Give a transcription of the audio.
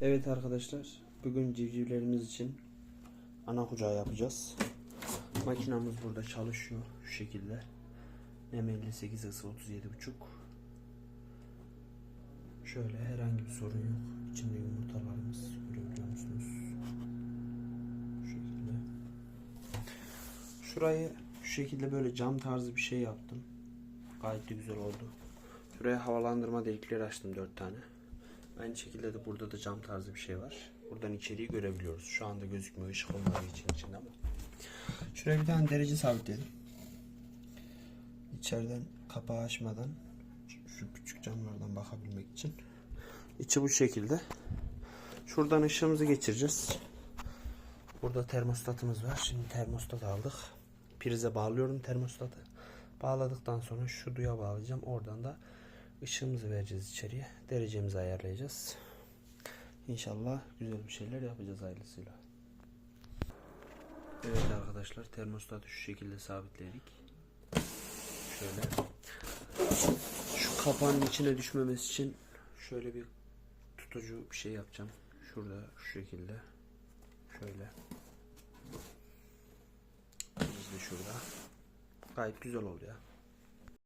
Evet arkadaşlar, bugün civcivlerimiz için ana kucağı yapacağız. Makinamız burada çalışıyor şu şekilde. M58 ısı 37.5 Şöyle herhangi bir sorun yok. İçinde yumurtalarımız görebiliyor musunuz? Şu şekilde. Şurayı şu şekilde böyle cam tarzı bir şey yaptım. Gayet güzel oldu. Şuraya havalandırma delikleri açtım 4 tane. Aynı şekilde de burada da cam tarzı bir şey var. Buradan içeriği görebiliyoruz. Şu anda gözükmüyor ışık olmadığı için içinde ama. Şuraya bir tane derece sabitledim. İçeriden kapağı açmadan şu küçük camlardan bakabilmek için. İçi bu şekilde. Şuradan ışığımızı geçireceğiz. Burada termostatımız var. Şimdi termostat aldık. Prize bağlıyorum termostatı. Bağladıktan sonra şu duya bağlayacağım. Oradan da ışığımızı vereceğiz içeriye. Derecemizi ayarlayacağız. İnşallah güzel bir şeyler yapacağız ailesiyle. Evet arkadaşlar termostatı şu şekilde sabitledik. Şöyle. Şu kapağın içine düşmemesi için şöyle bir tutucu bir şey yapacağım. Şurada şu şekilde. Şöyle. Biz de şurada. Gayet güzel oldu ya.